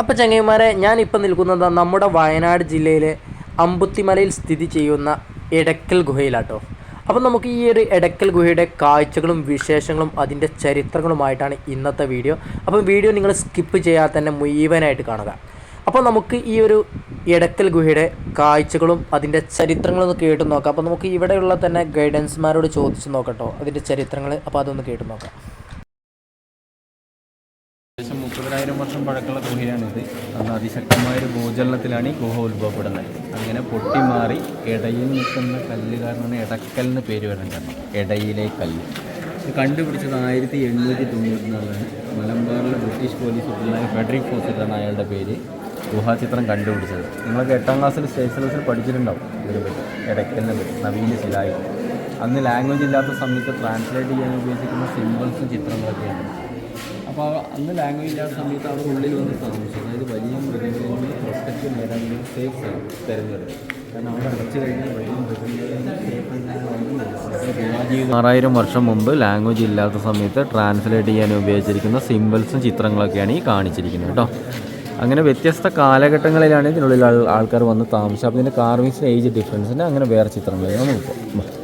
അപ്പോൾ ഞാൻ ഞാനിപ്പോൾ നിൽക്കുന്നത് നമ്മുടെ വയനാട് ജില്ലയിലെ അമ്പുത്തിമലയിൽ സ്ഥിതി ചെയ്യുന്ന എടക്കൽ ഗുഹയിലാട്ടോ. അപ്പോൾ നമുക്ക് ഈ ഒരു എടക്കൽ ഗുഹയുടെ കാഴ്ചകളും വിശേഷങ്ങളും അതിന്റെ ചരിത്രങ്ങളുമായിട്ടാണ് ഇന്നത്തെ വീഡിയോ. അപ്പം വീഡിയോ നിങ്ങൾ സ്കിപ്പ് ചെയ്യാതെ തന്നെ മുഴുവനായിട്ട് കാണുക. അപ്പോൾ നമുക്ക് ഈ ഒരു എടക്കൽ ഗുഹയുടെ കാഴ്ചകളും അതിന്റെ ചരിത്രങ്ങളും ഒന്ന് കേട്ട് നോക്കാം. അപ്പോൾ നമുക്ക് ഇവിടെയുള്ള തന്നെ ഗൈഡൻസ്മാരോട് ചോദിച്ച് നോക്കട്ടോ അതിന്റെ ചരിത്രങ്ങൾ അപ്പോൾ അതൊന്ന് കേട്ട് നോക്കാം. മുപ്പതിനായിരം വർഷം പഴക്കമുള്ള ഗുഹയാണിത് അന്ന് അതിശക്തമായ ഒരു ഭൂചലനത്തിലാണ് ഈ ഗുഹ ഉത്ഭവപ്പെടുന്നത്. അങ്ങനെ പൊട്ടിമാറി ഇടയിൽ നിൽക്കുന്ന കല്ല് കാരണമാണ് ഇടക്കൽ എന്ന് പേര് വരാൻ ഇടയിലെ കല്ല്. ഇത് കണ്ടുപിടിച്ചത് ആയിരത്തി എണ്ണൂറ്റി തൊണ്ണൂറ്റി നാലാണ് മലബാറിലെ ബ്രിട്ടീഷ് പോലീസ് ഉള്ള ഫെഡറിക് ഫോസിറ്റാണ് അയാളുടെ പേര് ഗുഹാചിത്രം കണ്ടുപിടിച്ചത്. നിങ്ങളൊക്കെ എട്ടാം ക്ലാസ്സിൽ സ്റ്റേറ്റ് സിലബസിൽ പഠിച്ചിട്ടുണ്ടാവും ഇതിനെ പറ്റി. എടക്കലിനെ പറ്റി നവീന ശിലായി അന്ന് ലാംഗ്വേജ് ഇല്ലാത്ത സമയത്ത് ട്രാൻസ്ലേറ്റ് ചെയ്യാൻ ഉപയോഗിക്കുന്ന സിമ്പിൾസും ചിത്രങ്ങളൊക്കെയാണ്. അപ്പോൾ അന്ന് ലാംഗ്വേജ് ഇല്ലാത്ത സമയത്ത് അവർ ഉള്ളിൽ വന്ന് താമസിച്ചു. അതായത് വലിയ മൃഗങ്ങളിൽ പ്രൊട്ടക്ട് നേടാൻ വേണ്ടി സേഫ് തിരഞ്ഞെടുക്കും ആറായിരം വർഷം മുമ്പ് ലാംഗ്വേജ് ഇല്ലാത്ത സമയത്ത് ട്രാൻസ്ലേറ്റ് ചെയ്യാൻ ഉപയോഗിച്ചിരിക്കുന്ന സിമ്പിൾസും ചിത്രങ്ങളൊക്കെയാണ് ഈ കാണിച്ചിരിക്കുന്നത് കേട്ടോ. അങ്ങനെ വ്യത്യസ്ത കാലഘട്ടങ്ങളിലാണ് ഇതിനുള്ളിൽ ആൾക്കാർ വന്ന് താമസിച്ചത്. അപ്പോൾ ഇതിന്റെ കാർവിങ്സിന്റെ ഏജ് ഡിഫറൻസിന് അങ്ങനെ വേറെ ചിത്രങ്ങളിലാണ് നമുക്ക്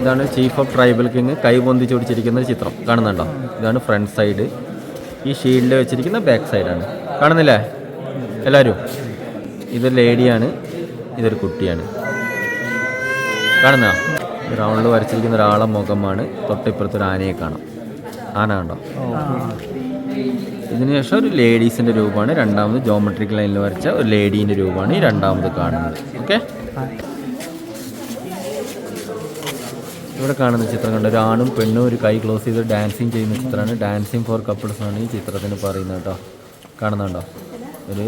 ഇതാണ് ചീഫ് ഓഫ് ട്രൈബൽ കിങ് കൈ പൊന്തിച്ച് പിടിച്ചിരിക്കുന്ന ഒരു ചിത്രം. കാണുന്നുണ്ടോ? ഇതാണ് ഫ്രണ്ട് സൈഡ് ഈ ഷീൽഡിൽ വെച്ചിരിക്കുന്ന ബാക്ക് സൈഡാണ് കാണുന്നില്ലേ? എല്ലാവരും ഇതൊരു ലേഡിയാണ് ഇതൊരു കുട്ടിയാണ്. കാണുന്ന? റൗണ്ടിൽ വരച്ചിരിക്കുന്ന ഒരാളെ മുഖമാണ് തൊട്ടിപ്പുറത്ത് ഒരു ആനയെ കാണാം. ആന കണ്ടോ? ഇതിനുശേഷം ഒരു ലേഡീസിന്റെ രൂപമാണ്. രണ്ടാമത് ജോമെട്രിക് ലൈനിൽ വരച്ച ഒരു ലേഡീന്റെ രൂപമാണ് ഈ രണ്ടാമത് കാണുന്നത്. ഓക്കെ ഇവിടെ കാണുന്ന ചിത്രം കണ്ട? ഒരു ആണും പെണ്ണും ഒരു കൈ ക്ലോസ് ചെയ്ത് ഡാൻസിങ് ചെയ്യുന്ന ചിത്രമാണ്. ഡാൻസിങ് ഫോർ കപ്പിൾസ് ആണ് ഈ ചിത്രത്തിന് പറയുന്നത് കേട്ടോ. കാണുന്നുണ്ടോ? ഒരു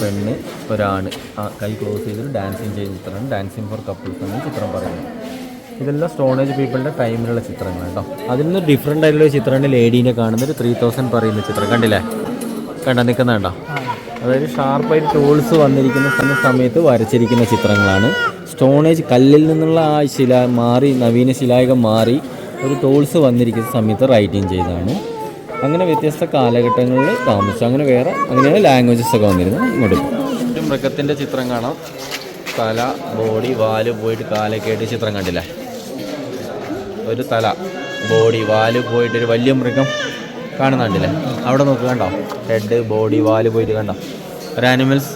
പെണ്ണ് ഒരാണ്. ആ കൈ ക്ലോസ് ചെയ്തിട്ട് ഡാൻസിങ് ചെയ്യുന്ന ചിത്രമാണ്. ഡാൻസിങ് ഫോർ കപ്പിൾസ് എന്ന് ഈ ചിത്രം പറയുന്നത്. ഇതെല്ലാം സ്റ്റോണേജ് പീപ്പിളിന്റെ ടൈമിലുള്ള ചിത്രങ്ങൾ കേട്ടോ. അതിൽ നിന്ന് ഡിഫറെന്റ് ആയിട്ടുള്ള ചിത്രമാണ് ലേഡീനെ കാണുന്നത്. ഒരു ത്രീ തൗസൻഡ് പറയുന്ന ചിത്രം. കണ്ടില്ലേ? കണ്ട നിൽക്കുന്ന കണ്ടോ അതായത് ഷാർപ്പായിട്ട് ടൂൾസ് വന്നിരിക്കുന്ന സമ- സമയത്ത് വരച്ചിരിക്കുന്ന ചിത്രങ്ങളാണ്. സ്റ്റോണേജ് കല്ലിൽ നിന്നുള്ള ആ ശില മാറി നവീന ശിലായുഗം മാറി ഒരു ടൂൾസ് വന്നിരിക്കുന്ന സമയത്ത് റൈറ്റിംഗ് ചെയ്തതാണ്. അങ്ങനെ വ്യത്യസ്ത കാലഘട്ടങ്ങളിൽ താമസിച്ചു. അങ്ങനെ വേറെ അങ്ങനെയാണ് ലാംഗ്വേജസ് ഒക്കെ വന്നിരുന്നത്. ഇങ്ങോട്ട് ഒരു മൃഗത്തിന്റെ ചിത്രം കാണാം. തല ബോഡി വാൽ പോയിട്ട് കാലൊക്കെ ആയിട്ട് ചിത്രം കണ്ടില്ലേ? ഒരു തല ബോഡി വാൽ പോയിട്ട് ഒരു വലിയ മൃഗം കാണുന്നുണ്ടല്ലേ അവിടെ നോക്ക് കണ്ടോ? ഹെഡ് ബോഡി വാൽ പോയിട്ട് കണ്ടോ? ഒരു ആനിമൽസ്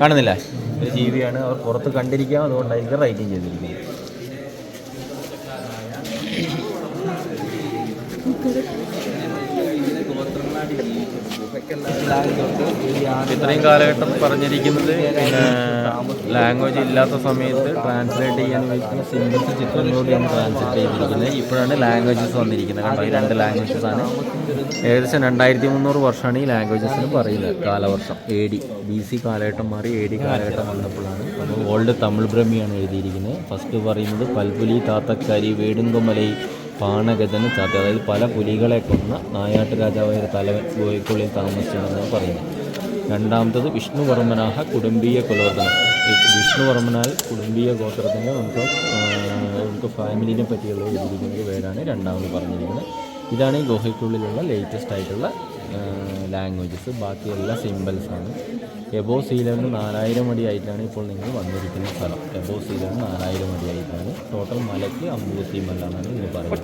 കാണുന്നില്ലേ? ഒരു ജീവിയാണ്. അവർ പുറത്ത് കണ്ടിരിക്കാം. അതുകൊണ്ടായിരിക്കും റൈറ്റിംഗ് ചെയ്തിരിക്കുന്നത്. ഇത്രയും കാലഘട്ടം പറഞ്ഞിരിക്കുന്നത് പിന്നെ ലാംഗ്വേജ് ഇല്ലാത്ത സമയത്ത് ട്രാൻസ്ലേറ്റ് ചെയ്യാൻ ഉപയോഗിക്കുന്ന സിംഗിൾസ് ചിത്രങ്ങളിലൂടെയാണ് ട്രാൻസ്ലേറ്റ് ചെയ്തിരിക്കുന്നത്. ഇപ്പോഴാണ് ലാംഗ്വേജസ് വന്നിരിക്കുന്നത് കണ്ടോ? ഈ രണ്ട് ലാംഗ്വേജസ് ആണ്. ഏകദേശം രണ്ടായിരത്തി മുന്നൂറ് വർഷമാണ് ഈ ലാംഗ്വേജസിന് പറയുന്നത് കാലവർഷം. എ ഡി ബി സി കാലഘട്ടം മാറി എ ഡി കാലഘട്ടം വന്നപ്പോഴാണ് അപ്പോൾ ഓൾഡ് തമിഴ് ബ്രഹ്മിയാണ് എഴുതിയിരിക്കുന്നത്. ഫസ്റ്റ് പറയുന്നത് പൽപുലി താത്തക്കാരി വേടുങ്കൊമലൈ പാണഗജന് ചാത്തി അതായത് പല പുലികളെ കൊന്ന നായാട്ട് രാജാവായ തലവൻ ഗോയിക്കുള്ളിൽ താമസിച്ചതെന്നാണ് പറയുന്നത് രണ്ടാമത്തത് വിഷ്ണുവർമ്മനാഹ കുടുംബീയ കുലവർദ്ധനം. വിഷ്ണുവർമ്മനാൽ കുടുംബീയ ഗോത്രത്തിന്റെ നമുക്ക് നമുക്ക് ഫാമിലിനെ പറ്റിയുള്ള ഒരു പേരാണ് രണ്ടാമത് പറഞ്ഞിരിക്കുന്നത്. ഇതാണ് ഈ ഗുഹയ്ക്കുള്ളിലുള്ള ലേറ്റസ്റ്റ് ആയിട്ടുള്ള ലാംഗ്വേജസ് ബാക്കിയെല്ലാം സിമ്പിൾസാണ് എബോ സീ ലെവലിന് നാലായിരം അടി ആയിട്ടാണ് ഇപ്പോൾ നിങ്ങൾ വന്നിരിക്കുന്ന സ്ഥലം. എബോ സീ ലെവൽ നാലായിരം അടി ആയിട്ടാണ് ടോട്ടൽ മലയ്ക്ക് അമ്പൂത്തി മല എന്നാണ് ഇതിന് പറയുന്നത്